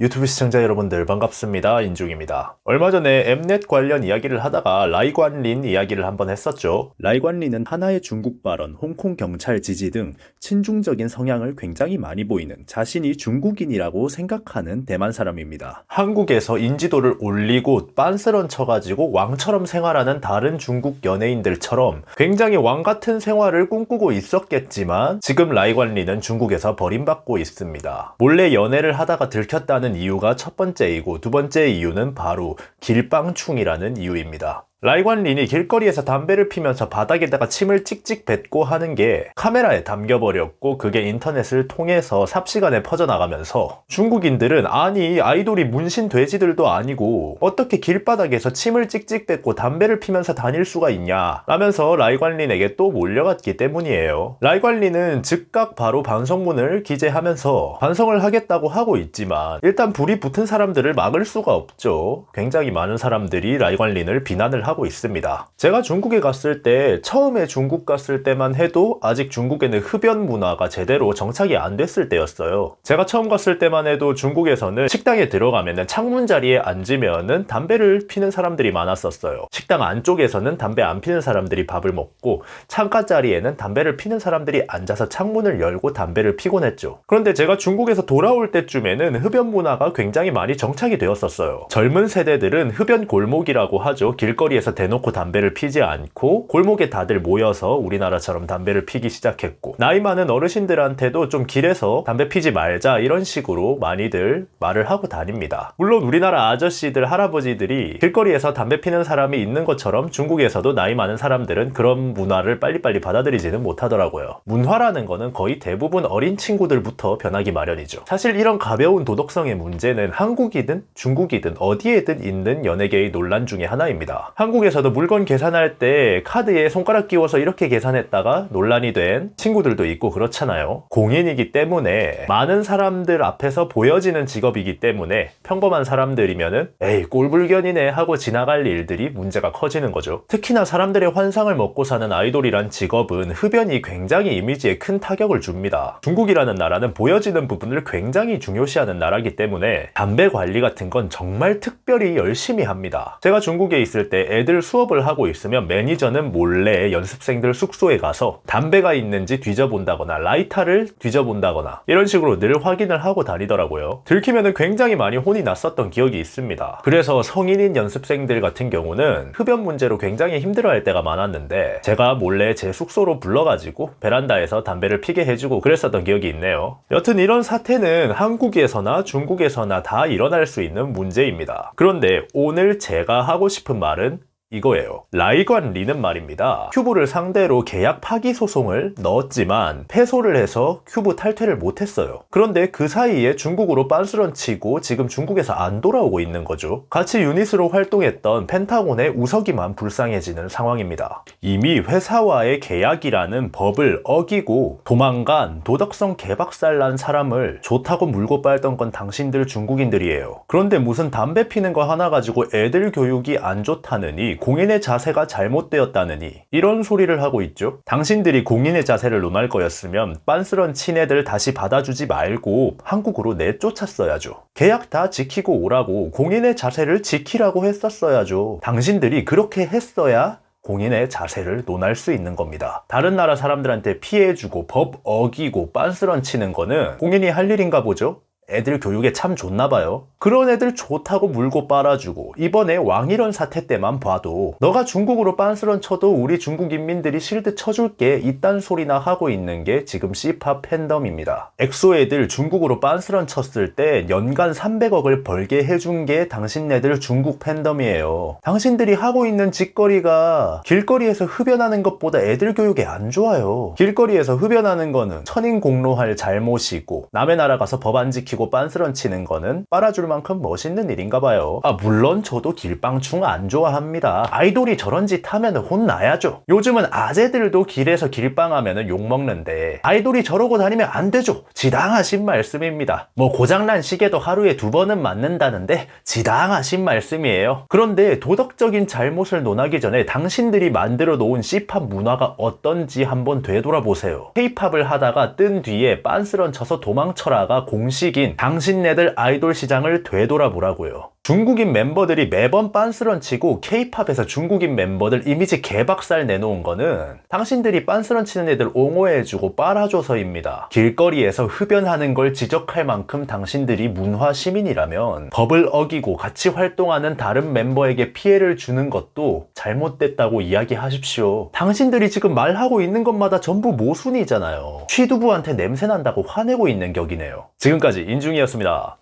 유튜브 시청자 여러분들 반갑습니다. 인중입니다. 얼마 전에 엠넷 관련 이야기를 하다가 라이관린 이야기를 한번 했었죠. 라이관린은 하나의 중국 발언, 홍콩 경찰 지지 등 친중적인 성향을 굉장히 많이 보이는 자신이 중국인이라고 생각하는 대만 사람입니다. 한국에서 인지도를 올리고 빤스런 쳐가지고 왕처럼 생활하는 다른 중국 연예인들처럼 굉장히 왕 같은 생활을 꿈꾸고 있었겠지만 지금 라이관린은 중국에서 버림받고 있습니다. 몰래 연애를 하다가 들켰다는 이유가 첫 번째이고 두 번째 이유는 바로 길빵충이라는 이유입니다. 라이관린이 길거리에서 담배를 피면서 바닥에다가 침을 찍찍 뱉고 하는 게 카메라에 담겨버렸고 그게 인터넷을 통해서 삽시간에 퍼져나가면서 중국인들은 아니 아이돌이 문신 돼지들도 아니고 어떻게 길바닥에서 침을 찍찍 뱉고 담배를 피면서 다닐 수가 있냐 라면서 라이관린에게 또 몰려갔기 때문이에요. 라이관린은 즉각 바로 반성문을 기재하면서 반성을 하겠다고 하고 있지만 일단 불이 붙은 사람들을 막을 수가 없죠. 굉장히 많은 사람들이 라이관린을 비난을 하고 있습니다. 제가 중국에 갔을 때 처음에 중국 갔을 때만 해도 아직 중국에는 흡연 문화가 제대로 정착이 안 됐을 때였어요. 제가 처음 갔을 때만 해도 중국에서는 식당에 들어가면은 창문 자리에 앉으면은 담배를 피는 사람들이 많았었어요. 식당 안쪽에서는 담배 안 피는 사람들이 밥을 먹고 창가 자리에는 담배를 피는 사람들이 앉아서 창문을 열고 담배를 피곤 했죠. 그런데 제가 중국에서 돌아올 때쯤에는 흡연 문화가 굉장히 많이 정착이 되었었어요. 젊은 세대들은 흡연 골목이라고 하죠. 길거리에 서 대놓고 담배를 피지 않고 골목에 다들 모여서 우리나라처럼 담배를 피기 시작했고 나이 많은 어르신들한테도 좀 길에서 담배 피지 말자 이런 식으로 많이들 말을 하고 다닙니다. 물론 우리나라 아저씨들 할아버지들이 길거리에서 담배 피는 사람이 있는 것처럼 중국에서도 나이 많은 사람들은 그런 문화를 빨리빨리 받아들이지는 못하더라고요. 문화라는 거는 거의 대부분 어린 친구들부터 변하기 마련이죠. 사실 이런 가벼운 도덕성의 문제는 한국이든 중국이든 어디에든 있는 연예계의 논란 중에 하나입니다. 한국에서도 물건 계산할 때 카드에 손가락 끼워서 이렇게 계산했다가 논란이 된 친구들도 있고 그렇잖아요. 공인이기 때문에 많은 사람들 앞에서 보여지는 직업이기 때문에 평범한 사람들이면은 에이 꼴불견이네 하고 지나갈 일들이 문제가 커지는 거죠. 특히나 사람들의 환상을 먹고 사는 아이돌이란 직업은 흡연이 굉장히 이미지에 큰 타격을 줍니다. 중국이라는 나라는 보여지는 부분을 굉장히 중요시하는 나라기 때문에 담배 관리 같은 건 정말 특별히 열심히 합니다. 제가 중국에 있을 때 애들 수업을 하고 있으면 매니저는 몰래 연습생들 숙소에 가서 담배가 있는지 뒤져본다거나 라이터를 뒤져본다거나 이런 식으로 늘 확인을 하고 다니더라고요. 들키면 굉장히 많이 혼이 났었던 기억이 있습니다. 그래서 성인인 연습생들 같은 경우는 흡연 문제로 굉장히 힘들어할 때가 많았는데 제가 몰래 제 숙소로 불러가지고 베란다에서 담배를 피게 해주고 그랬었던 기억이 있네요. 여튼 이런 사태는 한국에서나 중국에서나 다 일어날 수 있는 문제입니다. 그런데 오늘 제가 하고 싶은 말은 이거예요. 라이관 리는 말입니다. 큐브를 상대로 계약 파기 소송을 넣었지만 패소를 해서 큐브 탈퇴를 못했어요. 그런데 그 사이에 중국으로 빤스런 치고 지금 중국에서 안 돌아오고 있는 거죠. 같이 유닛으로 활동했던 펜타곤의 우석이만 불쌍해지는 상황입니다. 이미 회사와의 계약이라는 법을 어기고 도망간 도덕성 개박살난 사람을 좋다고 물고 빨던 건 당신들 중국인들이에요. 그런데 무슨 담배 피는 거 하나 가지고 애들 교육이 안 좋다느니 공인의 자세가 잘못되었다느니 이런 소리를 하고 있죠. 당신들이 공인의 자세를 논할 거였으면 빤스런 친애들 다시 받아주지 말고 한국으로 내쫓았어야죠. 계약 다 지키고 오라고 공인의 자세를 지키라고 했었어야죠. 당신들이 그렇게 했어야 공인의 자세를 논할 수 있는 겁니다. 다른 나라 사람들한테 피해주고 법 어기고 빤스런 치는 거는 공인이 할 일인가 보죠? 애들 교육에 참 좋나 봐요. 그런 애들 좋다고 물고 빨아주고 이번에 왕이런 사태 때만 봐도 너가 중국으로 빤스런 쳐도 우리 중국 인민들이 실드 쳐줄게 이딴 소리나 하고 있는 게 지금 C팝 팬덤입니다. 엑소 애들 중국으로 빤스런 쳤을 때 연간 300억을 벌게 해준 게 당신네들 중국 팬덤이에요. 당신들이 하고 있는 짓거리가 길거리에서 흡연하는 것보다 애들 교육에 안 좋아요. 길거리에서 흡연하는 거는 천인공로할 잘못이고 남의 나라 가서 법 안 지키고 지키고 빤스런 치는 거는 빨아줄 만큼 멋있는 일인가 봐요. 아, 물론 저도 길빵충 안 좋아합니다. 아이돌이 저런 짓 하면 혼나야죠. 요즘은 아재들도 길에서 길빵하면 욕먹는데 아이돌이 저러고 다니면 안 되죠. 지당하신 말씀입니다. 뭐 고장난 시계도 하루에 두 번은 맞는다는데 지당하신 말씀이에요. 그런데 도덕적인 잘못을 논하기 전에 당신들이 만들어 놓은 C팝 문화가 어떤지 한번 되돌아보세요. K-팝을 하다가 뜬 뒤에 빤스런 쳐서 도망쳐라가 공식인 당신네들 아이돌 시장을 되돌아보라고요. 중국인 멤버들이 매번 빤스런 치고 케이팝에서 중국인 멤버들 이미지 개박살 내놓은 거는 당신들이 빤스런 치는 애들 옹호해주고 빨아줘서입니다. 길거리에서 흡연하는 걸 지적할 만큼 당신들이 문화 시민이라면 법을 어기고 같이 활동하는 다른 멤버에게 피해를 주는 것도 잘못됐다고 이야기하십시오. 당신들이 지금 말하고 있는 것마다 전부 모순이잖아요. 취두부한테 냄새 난다고 화내고 있는 격이네요. 지금까지 인중이었습니다.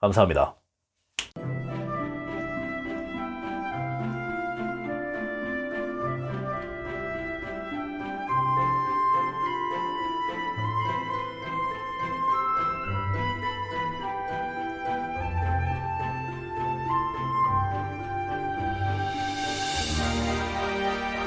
감사합니다.